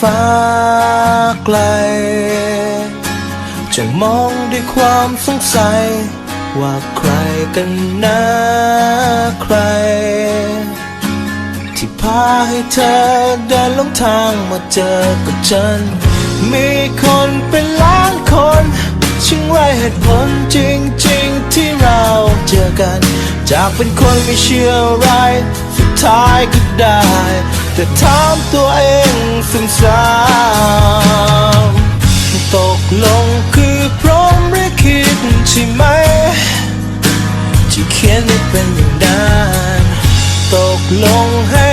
ฟ้าไกล จะมองด้วยความสงสัย ว่าใครกันนะใคร ที่พาให้เธอเดินลงทางมาเจอกับฉัน มีคนเป็นล้านคนชิงไรเหตุผลจริงๆ ที่เราเจอกัน จากเป็นคนไม่เชื่ออะไร ท้ายก็ได้ แต่ถามตัวเองซ้ำๆตกลงคือพร้อมหรือคิดใช่ไหม ที่เขียนไม่เป็นอย่างนั้นตกลงให้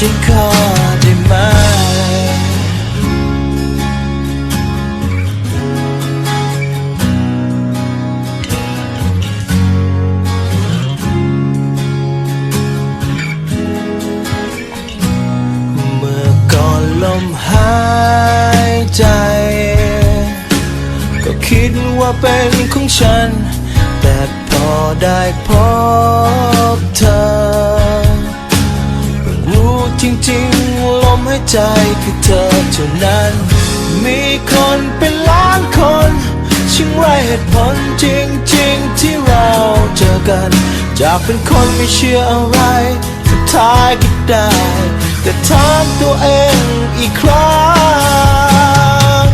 ฉันขอได้ไหมเมื่อก่อนลมหายใจ ก็คิดว่าเป็นของฉัน แต่พอได้พบเธอ จริงๆ ลมหายใจคือเธอเท่านั้น มีคนเป็นล้านคนชิงไรเหตุผลจริงๆ ที่เราเจอกัน จากเป็นคนไม่เชื่ออะไรสุดท้ายก็ได้ แต่ถามตัวเองอีกครั้ง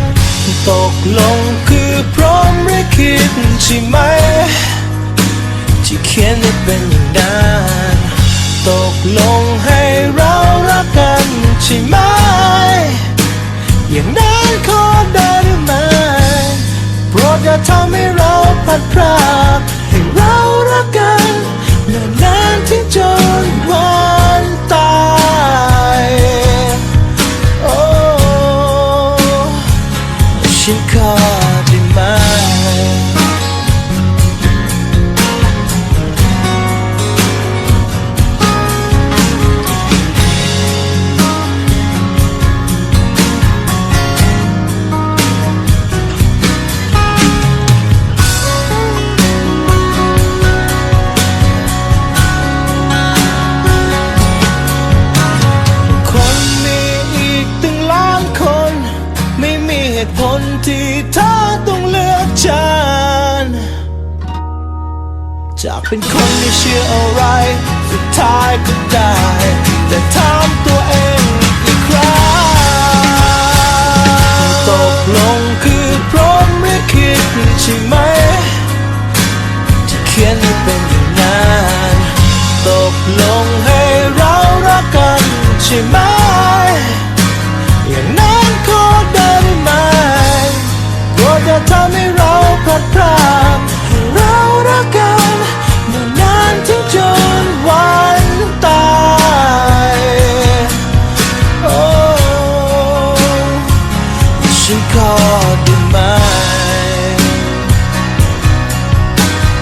ตกลงคือพร้อมหรือคิดใช่ไหม ที่เขียนไม่เป็นอย่างนั้นตกลงให้รัก ใช่ไหม อย่างนั้นขอได้หรือไม่โปรดอย่าทำให้เราพัดพรากให้เรารักกันเนิ่นนานถึงจนวันตายโอ้ฉันขอ จากเป็นคนไม่เชื่ออะไร สุดท้ายก็ได้ แต่ถามตัวเองอีกครั้งตกลงคือพร้อมหรือคิดใช่ไหม ที่เขียนไม่เป็นอย่างนั้นตกลงให้เรารักกันใช่ไหม She called to mind.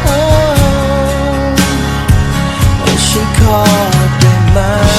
Oh, passion called to mind.